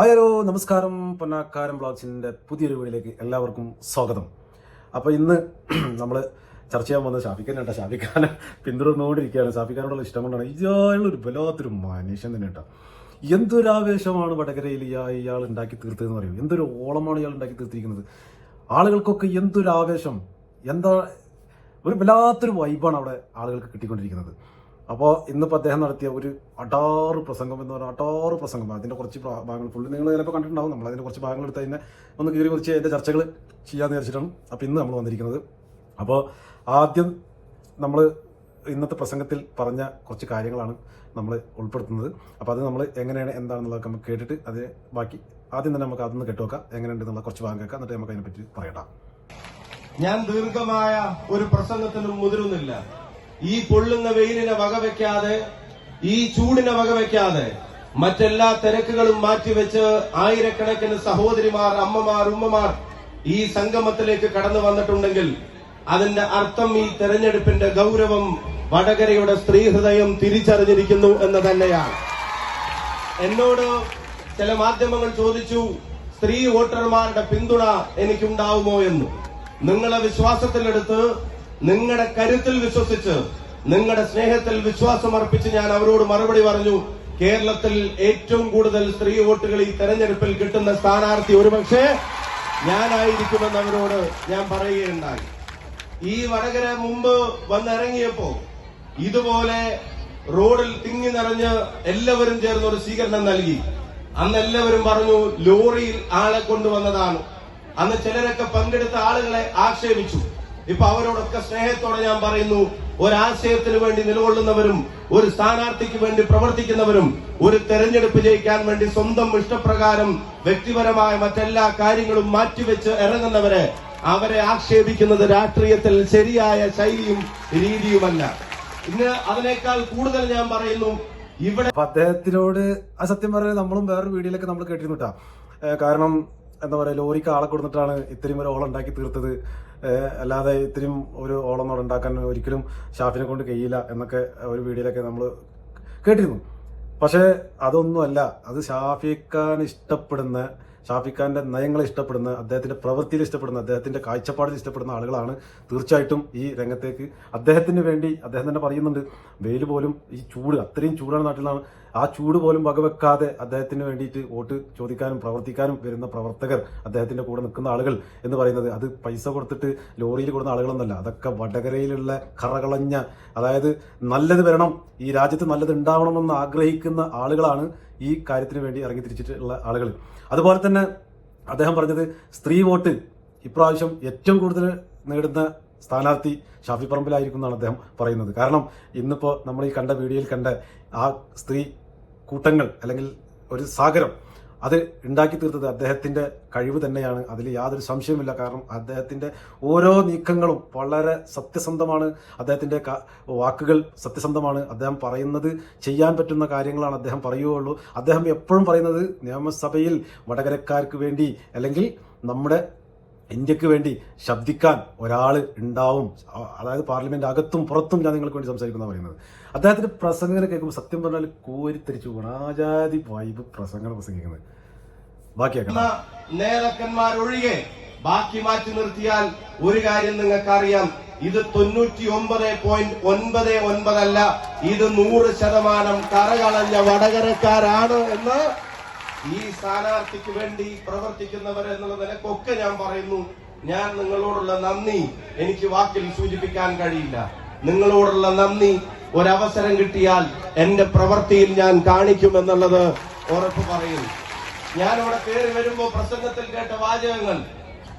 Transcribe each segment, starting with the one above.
Hi hello നമസ്കാരം പൊന്നാക്കാരം ബ്ലോഗ്സിന്റെ പുതിയൊരു വീഡിയോയിലേക്ക് എല്ലാവർക്കും സ്വാഗതം. അപ്പോൾ ഇന്ന് നമ്മൾ ചർച്ച ചെയ്യാൻ പോകുന്നത് ഷാഫിക്കാൻ കേട്ടോ. ഷാഫിഖാനെ പിന്തുടർന്നുകൊണ്ടിരിക്കുകയാണ്. ഷാഫിഖാനോടുള്ള ഇഷ്ടം കൊണ്ടാണ്. ഇയാളൊരു വല്ലാത്തൊരു മനുഷ്യൻ തന്നെ കേട്ടോ. എന്തൊരാവേശമാണ് വടകരയിൽ ഇയാൾ ഉണ്ടാക്കി തീർത്തതെന്ന് പറയും. എന്തൊരു ഓളമാണ് ഇയാൾ ഉണ്ടാക്കി തീർത്തിരിക്കുന്നത്. ആളുകൾക്കൊക്കെ എന്തൊരാവേശം എന്താ ഒരു വല്ലാത്തൊരു വൈബാണ് അവിടെ ആളുകൾക്ക് കിട്ടിക്കൊണ്ടിരിക്കുന്നത്. അപ്പോൾ ഇന്നിപ്പോൾ അദ്ദേഹം നടത്തിയ ഒരു അടാറ് പ്രസംഗം എന്ന് പറഞ്ഞാൽ അടാറ് പ്രസംഗം. അതിന്റെ കുറച്ച് ഭാഗങ്ങൾ ഫുള്ള് നിങ്ങൾ ചിലപ്പോൾ കണ്ടിട്ടുണ്ടാവും. നമ്മൾ അതിന്റെ കുറച്ച് ഭാഗങ്ങൾ എടുത്ത് അതിനെ ഒന്ന് കീറി കുറിച്ച് അതിന്റെ ചർച്ചകൾ ചെയ്യാമെന്ന് വിചാരിച്ചിട്ടാണ് അപ്പോൾ ഇന്ന് നമ്മൾ വന്നിരിക്കുന്നത്. അപ്പോൾ ആദ്യം നമ്മൾ ഇന്നത്തെ പ്രസംഗത്തിൽ പറഞ്ഞ കുറച്ച് കാര്യങ്ങളാണ് നമ്മൾ ഉൾപ്പെടുത്തുന്നത്. അപ്പോൾ അത് നമ്മൾ എങ്ങനെയാണ് എന്താണെന്നുള്ളതൊക്കെ നമുക്ക് കേട്ടിട്ട് അത് ബാക്കി ആദ്യം തന്നെ നമുക്ക് അതൊന്ന് കേട്ടുവെക്കാം എങ്ങനെയുണ്ടെന്നുള്ള കുറച്ച് ഭാഗം കേൾക്കാം. എന്നിട്ട് നമുക്ക് അതിനെപ്പറ്റി പറയട്ടാം ഞാൻ ദീർഘമായ ഒരു പ്രസംഗത്തിനും മുതിരുന്നില്ല. ഈ പൊള്ളുന്ന വെയിലിനെ വകവെക്കാതെ ഈ ചൂടിനെ വകവെക്കാതെ മറ്റെല്ലാ തിരക്കുകളും മാറ്റിവെച്ച് ആയിരക്കണക്കിന് സഹോദരിമാർ അമ്മമാർ ഉമ്മമാർ ഈ സംഗമത്തിലേക്ക് കടന്നു വന്നിട്ടുണ്ടെങ്കിൽ അതിന്റെ അർത്ഥം ഈ തെരഞ്ഞെടുപ്പിന്റെ ഗൗരവം വടകരയുടെ സ്ത്രീ ഹൃദയം തിരിച്ചറിഞ്ഞിരിക്കുന്നു എന്ന് തന്നെയാണ്. എന്നോട് ചില മാധ്യമങ്ങൾ ചോദിച്ചു സ്ത്രീ വോട്ടർമാരുടെ പിന്തുണ എനിക്കുണ്ടാവുമോ? എന്ന്. നിങ്ങളെ വിശ്വാസത്തിലെടുത്ത് നിങ്ങളുടെ കരുത്തിൽ വിശ്വസിച്ച് നിങ്ങളുടെ സ്നേഹത്തിൽ വിശ്വാസം അർപ്പിച്ച് ഞാൻ അവരോട് മറുപടി പറഞ്ഞു. കേരളത്തിൽ ഏറ്റവും കൂടുതൽ സ്ത്രീ വോട്ടുകൾ ഈ തെരഞ്ഞെടുപ്പിൽ കിട്ടുന്ന സ്ഥാനാർത്ഥി ഒരുപക്ഷെ ഞാനായിരിക്കുമെന്ന് അവരോട് ഞാൻ പറയുകയുണ്ടായി. ഈ വടകര മുമ്പ് വന്നിറങ്ങിയപ്പോ ഇതുപോലെ റോഡിൽ തിങ്ങി നിറഞ്ഞ് എല്ലാവരും ചേർന്ന് ഒരു സ്വീകരണം നൽകി. അന്ന് എല്ലാവരും പറഞ്ഞു ലോറിയിൽ ആളെ കൊണ്ടുവന്നതാണ്. അന്ന് ചിലരൊക്കെ പങ്കെടുത്ത ആളുകളെ ആക്ഷേപിച്ചു. ഇപ്പൊ അവരോടൊക്കെ സ്നേഹത്തോടെ ഞാൻ പറയുന്നു ഒരാശയത്തിന് വേണ്ടി നിലകൊള്ളുന്നവരും ഒരു സ്ഥാനാർത്ഥിക്ക് വേണ്ടി പ്രവർത്തിക്കുന്നവരും ഒരു തെരഞ്ഞെടുപ്പ് ജയിക്കാൻ വേണ്ടി സ്വന്തം ഇഷ്ടപ്രകാരം വ്യക്തിപരമായ മറ്റെല്ലാ കാര്യങ്ങളും മാറ്റിവെച്ച് ഇറങ്ങുന്നവരെ അവരെ ആക്ഷേപിക്കുന്നത് രാഷ്ട്രീയത്തിൽ ശരിയായ ശൈലിയും രീതിയുമല്ല. ഇന്ന് അതിനേക്കാൾ കൂടുതൽ ഞാൻ പറയുന്നു ഇവിടെ അദ്ദേഹത്തിനോട് ആ സത്യം പറഞ്ഞാൽ നമ്മളും വേറൊരു വീഡിയോയിലൊക്കെ നമ്മൾ കേട്ടിരുന്നു കാരണം എന്താ പറയുക ലോറിക്ക് ആളെ കൊടുത്തിട്ടാണ് ഇത്രയും ഒരു ഓളം ഉണ്ടാക്കി തീർത്തത്. അല്ലാതെ ഇത്രയും ഒരു ഓളം അവിടെ ഉണ്ടാക്കാൻ ഒരിക്കലും ഷാഫിനെ കൊണ്ട് കഴിയില്ല എന്നൊക്കെ ഒരു വീഡിയോയിലൊക്കെ നമ്മൾ കേട്ടിരുന്നു. പക്ഷേ അതൊന്നുമല്ല. അത് ഷാഫിക്കാൻ ഇഷ്ടപ്പെടുന്ന ഷാഫിഖാന്റെ നയങ്ങളെ ഇഷ്ടപ്പെടുന്ന അദ്ദേഹത്തിന്റെ പ്രവൃത്തിയിൽ ഇഷ്ടപ്പെടുന്ന അദ്ദേഹത്തിന്റെ കാഴ്ചപ്പാടിൽ ഇഷ്ടപ്പെടുന്ന ആളുകളാണ് തീർച്ചയായിട്ടും ഈ രംഗത്തേക്ക്. അദ്ദേഹത്തിന് വേണ്ടി അദ്ദേഹം തന്നെ പറയുന്നുണ്ട് വെയിൽ പോലും ഈ ചൂട് അത്രയും ചൂടാണ് നാട്ടിലാണ്. ആ ചൂട് പോലും വകവെക്കാതെ അദ്ദേഹത്തിന് വേണ്ടിയിട്ട് വോട്ട് ചോദിക്കാനും പ്രവർത്തിക്കാനും വരുന്ന പ്രവർത്തകർ അദ്ദേഹത്തിന്റെ കൂടെ നിൽക്കുന്ന ആളുകൾ എന്ന് പറയുന്നത്. അത് പൈസ കൊടുത്തിട്ട് ലോറിയിൽ കൊടുക്കുന്ന ആളുകളൊന്നല്ല അതൊക്കെ വടകരയിലുള്ള കറകളഞ്ഞ അതായത് നല്ലത് വരണം ഈ രാജ്യത്ത് നല്ലത് ഉണ്ടാവണമെന്ന് ആഗ്രഹിക്കുന്ന ആളുകളാണ് ഈ കാര്യത്തിന് വേണ്ടി ഇറങ്ങി തിരിച്ചിട്ടുള്ള ആളുകൾ. അതുപോലെ തന്നെ അദ്ദേഹം പറഞ്ഞത് സ്ത്രീ വോട്ട് ഇപ്രാവശ്യം ഏറ്റവും കൂടുതൽ നേടുന്ന സ്ഥാനാർത്ഥി ഷാഫി പറമ്പിലായിരിക്കും എന്നാണ് അദ്ദേഹം പറയുന്നത്. കാരണം ഇന്നിപ്പോൾ നമ്മൾ ഈ കണ്ട വീഡിയോയിൽ കണ്ട ആ സ്ത്രീ കൂട്ടങ്ങൾ അല്ലെങ്കിൽ ഒരു സാഗരം അത് ഉണ്ടാക്കി തീർത്തത് അദ്ദേഹത്തിന്റെ കഴിവ് തന്നെയാണ്. അതിൽ യാതൊരു സംശയമില്ല കാരണം അദ്ദേഹത്തിന്റെ ഓരോ നീക്കങ്ങളും വളരെ സത്യസന്ധമാണ്. അദ്ദേഹത്തിന്റെ വാക്കുകൾ സത്യസന്ധമാണ്. അദ്ദേഹം പറയുന്നത് ചെയ്യാൻ പറ്റുന്ന കാര്യങ്ങളാണ് അദ്ദേഹം പറയുകയുള്ളൂ. അദ്ദേഹം എപ്പോഴും പറയുന്നത് നിയമസഭയിൽ വടകരക്കാർക്ക് വേണ്ടി അല്ലെങ്കിൽ നമ്മുടെ ഇന്ത്യയ്ക്ക് വേണ്ടി ശബ്ദിക്കാൻ ഒരാൾ ഉണ്ടാവും. അതായത് പാർലമെന്റ് അകത്തും പുറത്തും ഞാൻ നിങ്ങൾക്ക് വേണ്ടി സംസാരിക്കുന്ന പറയുന്നത്. അദ്ദേഹത്തിന്റെ പ്രസംഗങ്ങൾ കേൾക്കുമ്പോൾ സത്യം പറഞ്ഞാൽ കോരിത്തരിച്ചു ആജാതി വൈബ് പ്രസംഗങ്ങൾ പ്രസംഗിക്കുന്നത്. ബാക്കിയാക്കാം നേതാക്കന്മാരൊഴികെ ബാക്കി മാറ്റി നിർത്തിയാൽ ഒരു കാര്യം നിങ്ങൾക്കറിയാം. ഇത് തൊണ്ണൂറ്റി ഒമ്പത് പോയിന്റ് ഒൻപത് ഒൻപതല്ല ഇത് നൂറ് ശതമാനം കറകളഞ്ഞ വടകരക്കാരാണ് എന്ന് ഈ സ്ഥാനാർത്ഥിക്ക് വേണ്ടി പ്രവർത്തിക്കുന്നവർ എന്നുള്ള നിലക്കൊക്കെ ഞാൻ പറയുന്നു. ഞാൻ നിങ്ങളോടുള്ള നന്ദി. എനിക്ക് വാക്കിൽ സൂചിപ്പിക്കാൻ കഴിയില്ല. നിങ്ങളോടുള്ള നന്ദി. ഒരവസരം കിട്ടിയാൽ എന്റെ പ്രവൃത്തിയിൽ ഞാൻ കാണിക്കുമെന്നുള്ളത് ഉറപ്പ് പറയുന്നു ഞാൻ കയറി വരുമ്പോ പ്രസംഗത്തിൽ കേട്ട വാചകങ്ങൾ.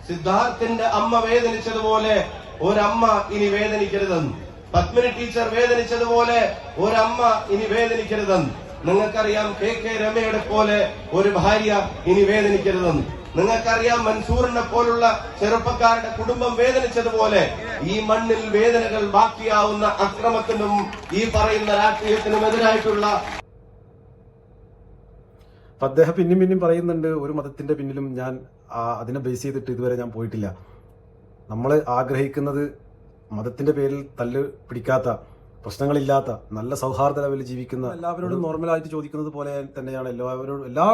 സിദ്ധാർത്ഥിന്റെ അമ്മ വേദനിച്ചതുപോലെ ഒരമ്മ ഇനി വേദനിക്കരുതെന്ന്. പത്മിനി ടീച്ചർ വേദനിച്ചതുപോലെ ഒരമ്മ ഇനി വേദനിക്കരുതെന്ന്. നിങ്ങൾക്കറിയാം കെ കെ രമയുടെ പോലെ ഒരു ഭാര്യ ഇനി വേദനിക്കരുതെന്ന്. നിങ്ങൾക്കറിയാം മൻസൂറിനെ പോലുള്ള ചെറുപ്പക്കാരുടെ കുടുംബം വേദനിച്ചതുപോലെ ഈ മണ്ണിൽ വേദനകൾ ബാക്കിയാവുന്ന അക്രമത്തിനും ഈ പറയുന്ന രാഷ്ട്രീയത്തിനും എതിരായിട്ടുള്ള അദ്ദേഹം പിന്നെയും പിന്നെയും പറയുന്നുണ്ട് ഒരു മതത്തിന്റെ പിന്നിലും ഞാൻ അതിനെ ബേസ് ചെയ്തിട്ട് ഇതുവരെ ഞാൻ പോയിട്ടില്ല. നമ്മൾ ആഗ്രഹിക്കുന്നത് മതത്തിന്റെ പേരിൽ തല്ല് പിടിക്കാത്ത പ്രശ്നങ്ങളില്ലാത്ത നല്ല സൗഹാർദ്ദ ലെവലിൽ ജീവിക്കുന്ന എല്ലാവരോടും നോർമലായിട്ട് ചോദിക്കുന്നത് പോലെ തന്നെയാണ്. എല്ലാവരോടും എല്ലാ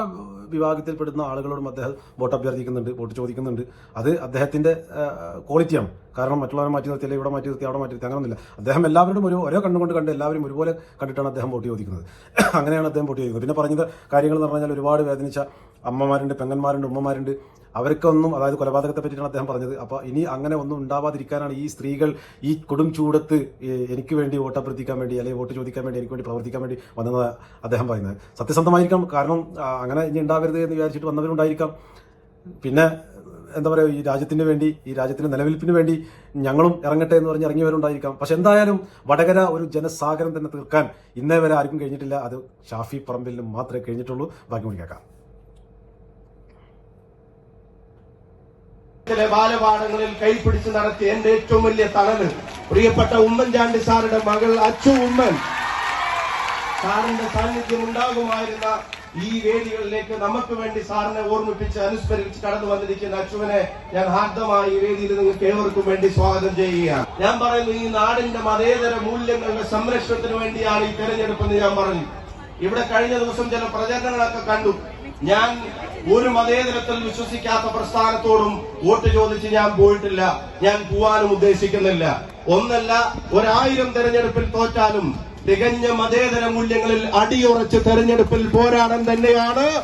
വിഭാഗത്തിൽപ്പെടുന്ന ആളുകളോടും അദ്ദേഹം വോട്ട് അഭ്യർത്ഥിക്കുന്നുണ്ട് വോട്ട് ചോദിക്കുന്നുണ്ട്. അത് അദ്ദേഹത്തിന്റെ ക്വാളിറ്റിയാണ്. കാരണം മറ്റുള്ളവരെ മാറ്റി നിർത്തി അല്ലെങ്കിൽ ഇവിടെ മാറ്റി നിർത്തി അവിടെ മാറ്റി നിർത്തി അങ്ങനെയൊന്നുമില്ല അദ്ദേഹം എല്ലാവരോടും ഒരു ഓരോ കണ്ണുകൊണ്ട് കണ്ട് എല്ലാവരും ഒരുപോലെ കണ്ടിട്ടാണ് അദ്ദേഹം വോട്ട് ചോദിക്കുന്നത്. അങ്ങനെയാണ് അദ്ദേഹം വോട്ട് ചോദിക്കുന്നത്. പിന്നെ പറഞ്ഞത് കാര്യങ്ങൾ എന്ന് പറഞ്ഞാൽ ഒരുപാട് വേദനിച്ച അമ്മമാരുണ്ട് പെങ്ങന്മാരുണ്ട് ഉമ്മമാരുണ്ട്. അവർക്കൊന്നും അതായത് കൊലപാതകത്തെ പറ്റിയിട്ടാണ് അദ്ദേഹം പറഞ്ഞത്. അപ്പോൾ ഇനി അങ്ങനെ ഒന്നും ഉണ്ടാവാതിരിക്കാനാണ് ഈ സ്ത്രീകൾ ഈ കൊടും ചൂടത്ത് എനിക്ക് വേണ്ടി വോട്ട് അഭ്യർത്ഥിക്കാൻ വേണ്ടി അല്ലെങ്കിൽ വോട്ട് ചോദിക്കാൻ വേണ്ടി എനിക്ക് വേണ്ടി പ്രവർത്തിക്കാൻ വേണ്ടി വന്നത് അദ്ദേഹം പറയുന്നത്. സത്യസന്ധമായിരിക്കാം. കാരണം അങ്ങനെ ഇനി ഉണ്ടാവരുത് എന്ന് വിചാരിച്ചിട്ട് വന്നവരുണ്ടായിരിക്കാം. പിന്നെ എന്താ പറയുക ഈ രാജ്യത്തിന് വേണ്ടി ഈ രാജ്യത്തിന്റെ നിലനിൽപ്പിന് വേണ്ടി ഞങ്ങളും ഇറങ്ങട്ടെ എന്ന് പറഞ്ഞ് ഇറങ്ങിയവരുണ്ടായിരിക്കാം. പക്ഷെ എന്തായാലും വടകര ഒരു ജനസാഗരം തന്നെ തീർക്കാൻ ഇന്നേ വരെ ആർക്കും കഴിഞ്ഞിട്ടില്ല. അത് ഷാഫി പറമ്പിലിന് മാത്രമേ കഴിഞ്ഞിട്ടുള്ളൂ. ബാക്കി കൂടി കേൾക്കാം. ിലെ ബാലപാഠങ്ങളിൽ കൈപിടിച്ച് നടത്തിയ എന്റെ ഏറ്റവും വലിയ തണൽ പ്രിയപ്പെട്ട ഉമ്മൻചാണ്ടി സാറുടെ മകൾ അച്ചു ഉമ്മൻ. സാറിന്റെ സാന്നിധ്യം ഉണ്ടാകുമായിരുന്ന ഈ വേദികളിലേക്ക് നമുക്ക് വേണ്ടി സാറിനെ ഓർമ്മിപ്പിച്ച് അനുസ്മരിച്ച് കടന്നു വന്നിരിക്കുന്ന അച്ചുവിനെ ഞാൻ ഹാർദമായി ഈ വേദിയിൽ നിങ്ങൾക്ക് ഏവർക്കും വേണ്ടി സ്വാഗതം ചെയ്യുകയാണ്. ഞാൻ പറയുന്നു ഈ നാടിന്റെ മതേതര മൂല്യങ്ങളുടെ സംരക്ഷണത്തിന് വേണ്ടിയാണ് ഈ തെരഞ്ഞെടുപ്പെന്ന് ഞാൻ പറഞ്ഞു. ഇവിടെ കഴിഞ്ഞ ദിവസം ചില പ്രചരണങ്ങളൊക്കെ കണ്ടു. ഞാൻ ഒരു മതേതരത്തിൽ വിശ്വസിക്കാത്ത പ്രസ്ഥാനത്തോടും വോട്ട് ചോദിച്ച് ഞാൻ പോയിട്ടില്ല. ഞാൻ പോവാനും ഉദ്ദേശിക്കുന്നില്ല. ഒന്നല്ല ഒരായിരം തെരഞ്ഞെടുപ്പിൽ തോറ്റാലും തികഞ്ഞ മതേതര മൂല്യങ്ങളിൽ അടിയുറച്ച് തെരഞ്ഞെടുപ്പിൽ പോരാടാൻ തന്നെയാണ്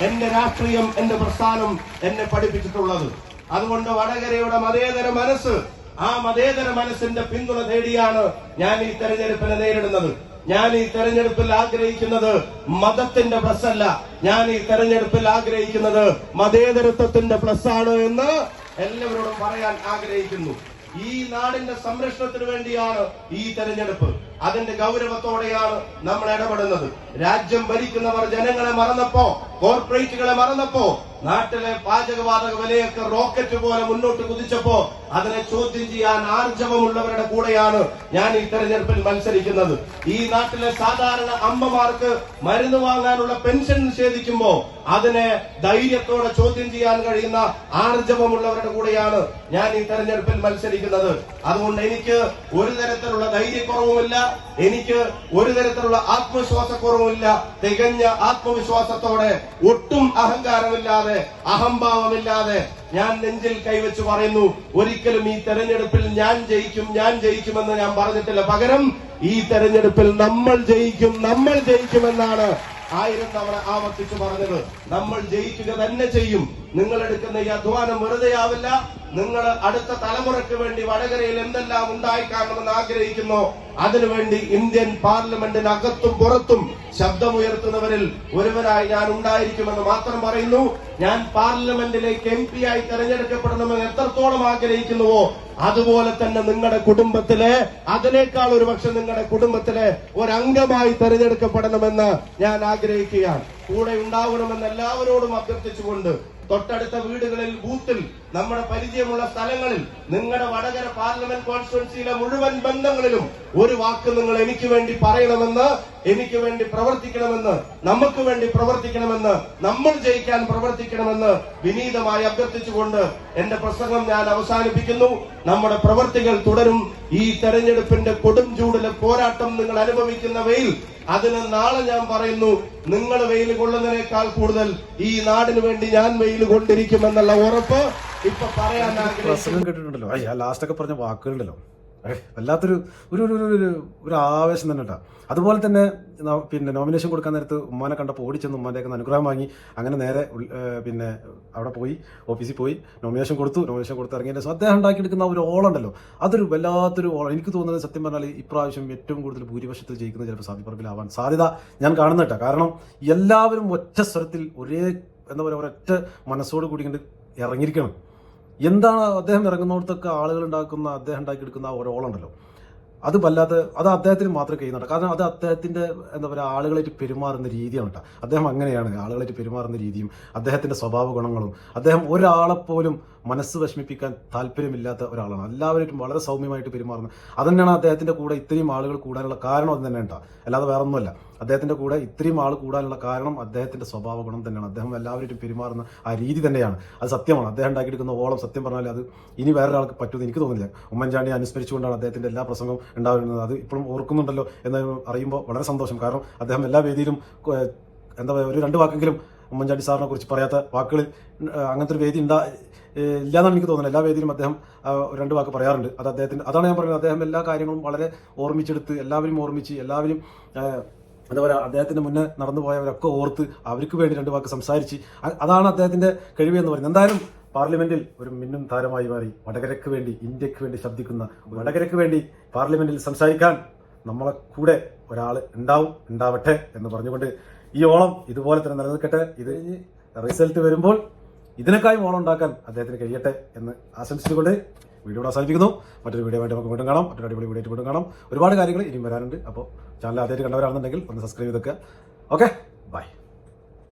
എന്റെ രാഷ്ട്രീയം എന്റെ പ്രസ്ഥാനം എന്നെ പഠിപ്പിച്ചിട്ടുള്ളത്. അതുകൊണ്ട് വടകരയുടെ മതേതര മനസ്സ് ആ മതേതര മനസ്സിന്റെ പിന്തുണ തേടിയാണ് ഞാൻ ഈ തെരഞ്ഞെടുപ്പിനെ നേരിടുന്നത്. ഞാൻ ഈ തെരഞ്ഞെടുപ്പിൽ ആഗ്രഹിക്കുന്നത് മതത്തിന്റെ പ്ലസ് അല്ല. ഞാൻ ഈ തെരഞ്ഞെടുപ്പിൽ ആഗ്രഹിക്കുന്നത് മതേതരത്വത്തിന്റെ പ്ലസ് ആണ് എന്ന് എല്ലാവരോടും പറയാൻ ആഗ്രഹിക്കുന്നു. ഈ നാടിന്റെ സംരക്ഷണത്തിന് വേണ്ടിയാണ് ഈ തെരഞ്ഞെടുപ്പ്. അതിന്റെ ഗൗരവത്തോടെയാണ് നമ്മൾ ഇടപെടുന്നത്. രാജ്യം ഭരിക്കുന്നവർ ജനങ്ങളെ മറന്നപ്പോ കോർപ്പറേറ്റുകളെ മറന്നപ്പോ നാട്ടിലെ പാചകവാതക വിലയൊക്കെ റോക്കറ്റ് പോലെ മുന്നോട്ട് കുതിച്ചപ്പോ അതിനെ ചോദ്യം ചെയ്യാൻ ആർജവമുള്ളവരുടെ കൂടെയാണ് ഞാൻ ഈ തെരഞ്ഞെടുപ്പിൽ മത്സരിക്കുന്നത്. ഈ നാട്ടിലെ സാധാരണ അമ്മമാർക്ക് മരുന്ന് വാങ്ങാനുള്ള പെൻഷൻ നിഷേധിക്കുമ്പോ അതിനെ ധൈര്യത്തോടെ ചോദ്യം ചെയ്യാൻ കഴിയുന്ന ആർജവമുള്ളവരുടെ കൂടെയാണ് ഞാൻ ഈ തെരഞ്ഞെടുപ്പിൽ മത്സരിക്കുന്നത്. അതുകൊണ്ട് എനിക്ക് ഒരു തരത്തിലുള്ള ധൈര്യക്കുറവുമില്ല എനിക്ക് ഒരു തരത്തിലുള്ള ആത്മവിശ്വാസക്കുറവുമില്ല തികഞ്ഞ ആത്മവിശ്വാസത്തോടെ ഒട്ടും അഹങ്കാരമില്ലാതെ അഹംഭാവമില്ലാതെ ഞാൻ നെഞ്ചിൽ കൈവച്ച് പറയുന്നു ഒരിക്കലും ഈ തെരഞ്ഞെടുപ്പിൽ ഞാൻ ജയിക്കും ഞാൻ ജയിക്കുമെന്ന് ഞാൻ പറഞ്ഞിട്ടില്ല. പകരം ഈ തെരഞ്ഞെടുപ്പിൽ നമ്മൾ ജയിക്കും നമ്മൾ ജയിക്കുമെന്നാണ് ആയിരം തവണ ആവർത്തിച്ചു പറഞ്ഞത് നമ്മൾ ജയിക്കുക തന്നെ ചെയ്യും. നിങ്ങൾ എടുക്കുന്ന ഈ അധ്വാനം വെറുതെ ആവില്ല. നിങ്ങൾ അടുത്ത തലമുറയ്ക്ക് വേണ്ടി വടകരയിൽ എന്തെല്ലാം ഉണ്ടായി കാണണമെന്ന് ആഗ്രഹിക്കുന്നു അതിനുവേണ്ടി ഇന്ത്യൻ പാർലമെന്റിനകത്തും പുറത്തും ശബ്ദമുയർത്തുന്നവരിൽ ഒരുവരായി ഞാൻ ഉണ്ടായിരിക്കുമെന്ന് മാത്രം പറയുന്നു. ഞാൻ പാർലമെന്റിലേക്ക് എം ആയി തെരഞ്ഞെടുക്കപ്പെടണമെന്ന് എത്രത്തോളം ആഗ്രഹിക്കുന്നുവോ അതുപോലെ തന്നെ നിങ്ങളുടെ കുടുംബത്തിലെ അതിനേക്കാൾ ഒരു പക്ഷെ നിങ്ങളുടെ കുടുംബത്തിലെ ഒരംഗമായി തെരഞ്ഞെടുക്കപ്പെടണമെന്ന് ഞാൻ ആഗ്രഹിക്കുകയാണ്. കൂടെ ഉണ്ടാവണമെന്ന് എല്ലാവരോടും അഭ്യർത്ഥിച്ചുകൊണ്ട് തൊട്ടടുത്ത വീടുകളിൽ ബൂത്തിൽ നമ്മുടെ പരിചയമുള്ള സ്ഥലങ്ങളിൽ നിങ്ങളുടെ വടകര പാർലമെന്റ് കോൺസ്റ്റിറ്റ്യുവൻസിയിലെ മുഴുവൻ ബന്ധങ്ങളിലും ഒരു വാക്ക് നിങ്ങൾ എനിക്ക് വേണ്ടി പറയണമെന്ന് എനിക്ക് വേണ്ടി പ്രവർത്തിക്കണമെന്ന് നമുക്ക് വേണ്ടി പ്രവർത്തിക്കണമെന്ന് നമ്മൾ ജയിക്കാൻ പ്രവർത്തിക്കണമെന്ന് വിനീതമായി അഭ്യർത്ഥിച്ചുകൊണ്ട് എന്റെ പ്രസംഗം ഞാൻ അവസാനിപ്പിക്കുന്നു. നമ്മുടെ പ്രവർത്തികൾ തുടരും. ഈ തെരഞ്ഞെടുപ്പിന്റെ കൊടും ചൂടിലെ പോരാട്ടം നിങ്ങൾ അനുഭവിക്കുന്ന വെയിൽ അതിന് നാളെ ഞാൻ പറയുന്നു നിങ്ങൾ വെയിൽ കൊള്ളുന്നതിനേക്കാൾ കൂടുതൽ ഈ നാടിന് വേണ്ടി ഞാൻ വെയിൽ കൊണ്ടിരിക്കുമെന്നുള്ള ഉറപ്പ് ഇപ്പൊ പറയാൻ ആഗ്രഹിക്കുന്നു. കേട്ടിട്ടുണ്ടല്ലോ. അയ്യ ലാസ്റ്റൊക്കെ പറഞ്ഞ വാക്കുകളുണ്ടല്ലോ. വല്ലാത്തൊരു ഒരു ഒരു ഒരു- ഒരു ആവേശം തന്നെ കേട്ടോ. അതുപോലെ തന്നെ പിന്നെ നോമിനേഷൻ കൊടുക്കാൻ നേരത്ത് ഉമ്മാനെ കണ്ടപ്പോൾ ഓടിച്ചെന്ന് ഉമ്മാന്റെ ഒക്കെ അനുഗ്രഹം വാങ്ങി. അങ്ങനെ നേരെ പിന്നെ അവിടെ പോയി ഓഫീസിൽ പോയി നോമിനേഷൻ കൊടുത്തു. നോമിനേഷൻ കൊടുത്ത് ഇറങ്ങിയതിന് ശേഷം അദ്ദേഹം ഉണ്ടാക്കിയെടുക്കുന്ന ഒരു ഓളുണ്ടല്ലോ അതൊരു വല്ലാത്തൊരു ഓളം. എനിക്ക് തോന്നുന്നത് സത്യം പറഞ്ഞാൽ ഇപ്രാവശ്യം ഏറ്റവും കൂടുതൽ ഭൂരിപക്ഷത്തിൽ ജയിക്കുന്നത് ചിലപ്പോൾ സാബി പറമ്പിലാവാൻ സാധ്യത ഞാൻ കാണുന്നിട്ട കാരണം എല്ലാവരും ഒറ്റ സ്വരത്തിൽ ഒരേ എന്താ പറയുക ഒരൊറ്റ മനസ്സോട് കൂടി ഇറങ്ങിയിരിക്കണം. എന്താണ് അദ്ദേഹം ഇറങ്ങുന്നിടത്തൊക്കെ ആളുകൾ ഉണ്ടാക്കുന്ന അദ്ദേഹം ഉണ്ടാക്കിയെടുക്കുന്ന ആ ഒരു ഓളുണ്ടല്ലോ. അത് വല്ലാതെ അത് അദ്ദേഹത്തിന് മാത്രമേ കഴിയുന്നുണ്ട് കാരണം അത് അദ്ദേഹത്തിന്റെ എന്താ പറയുക ആളുകളായിട്ട് പെരുമാറുന്ന രീതിയാണ് കേട്ടോ. അദ്ദേഹം അങ്ങനെയാണ്. ആളുകളായിട്ട് പെരുമാറുന്ന രീതിയും അദ്ദേഹത്തിന്റെ സ്വഭാവ ഗുണങ്ങളും അദ്ദേഹം ഒരാളെപ്പോലും മനസ്സ് വിഷമിപ്പിക്കാൻ താല്പര്യമില്ലാത്ത ഒരാളാണ്. എല്ലാവരായിട്ടും വളരെ സൗമ്യമായിട്ട് പെരുമാറുന്നത് അത് തന്നെയാണ് അദ്ദേഹത്തിന്റെ കൂടെ ഇത്രയും ആളുകൾ കൂടാനുള്ള കാരണം അത് തന്നെ കേട്ടോ. അല്ലാതെ വേറെ അദ്ദേഹത്തിന്റെ കൂടെ ഇത്രയും ആൾ കൂടാനുള്ള കാരണം അദ്ദേഹത്തിന്റെ സ്വഭാവ ഗുണം തന്നെയാണ്. അദ്ദേഹം എല്ലാവരും പെരുമാറുന്ന ആ രീതി തന്നെയാണ്. അത് സത്യമാണ്. അദ്ദേഹം ഉണ്ടാക്കിയെടുക്കുന്ന ഓളം സത്യം പറഞ്ഞാൽ അത് ഇനി വേറൊരാൾക്ക് പറ്റുമെന്ന് എനിക്ക് തോന്നുന്നില്ല. ഉമ്മൻചാണ്ടി അനുസ്മരിച്ചുകൊണ്ടാണ് അദ്ദേഹത്തിന്റെ എല്ലാ പ്രസംഗവും ഉണ്ടാവുന്നത് അത് ഇപ്പോഴും ഓർക്കുന്നുണ്ടല്ലോ എന്ന് അറിയുമ്പോൾ വളരെ സന്തോഷം. കാരണം അദ്ദേഹം എല്ലാ വേദിയിലും എന്താ പറയുക ഒരു രണ്ട് വാക്കെങ്കിലും ഉമ്മൻചാണ്ടി സാറിനെ കുറിച്ച് പറയാത്ത വാക്കുകൾ അങ്ങനത്തെ ഒരു വേദി ഉണ്ടാ ഇല്ലാന്നാണ് എനിക്ക് തോന്നുന്നത്. എല്ലാ വേദിയിലും അദ്ദേഹം രണ്ട് വാക്ക് പറയാറുണ്ട്. അത് അദ്ദേഹത്തിന് അതാണ് ഞാൻ പറയുന്നത്. അദ്ദേഹം എല്ലാ കാര്യങ്ങളും വളരെ ഓർമ്മിച്ചെടുത്ത് എല്ലാവരും ഓർമ്മിച്ച് എല്ലാവരും ഏഹ്, അദ്ദേഹത്തിന് മുന്നേ നടന്നു പോയവരൊക്കെ ഓർത്ത് അവർക്ക് വേണ്ടി രണ്ട് വാക്ക് സംസാരിച്ച് അതാണ് അദ്ദേഹത്തിന്റെ കഴിവ് എന്ന് പറയുന്നത്. എന്തായാലും പാർലമെന്റിൽ ഒരു മിന്നും താരമായി മാറി. വടകരയ്ക്ക് വേണ്ടി ഇന്ത്യയ്ക്ക് വേണ്ടി ശബ്ദിക്കുന്ന വടകരയ്ക്ക് വേണ്ടി പാർലമെന്റിൽ സംസാരിക്കാൻ നമ്മളെ കൂടെ ഒരാൾ ഉണ്ടാവും ഉണ്ടാവട്ടെ എന്ന് പറഞ്ഞുകൊണ്ട് ഈ ഓണം ഇതുപോലെ തന്നെ നിലനിൽക്കട്ടെ. ഇത് റിസൾട്ട് വരുമ്പോൾ ഇതിനേക്കായും ഓണം ഉണ്ടാക്കാൻ അദ്ദേഹത്തിന് കഴിയട്ടെ എന്ന് ആശംസിച്ചുകൊണ്ട് വീഡിയോ ഇവിടെ അവസാനിപ്പിക്കുന്നു. മറ്റൊരു വീഡിയോ ആയിട്ട് നമുക്ക് വീണ്ടും കാണാം. മറ്റൊരു അടിപൊളി വീഡിയോ ആയിട്ട് വീണ്ടും കാണാം. ഒരുപാട് കാര്യങ്ങൾ ഇനിയും വരാനുണ്ട്. അപ്പോൾ ചാനൽ ആദ്യമായിട്ട് കണ്ടവരാണെന്നുണ്ടെങ്കിൽ ഒന്ന് സബ്സ്ക്രൈബ് ചെയ്തൊക്കെ ഓക്കെ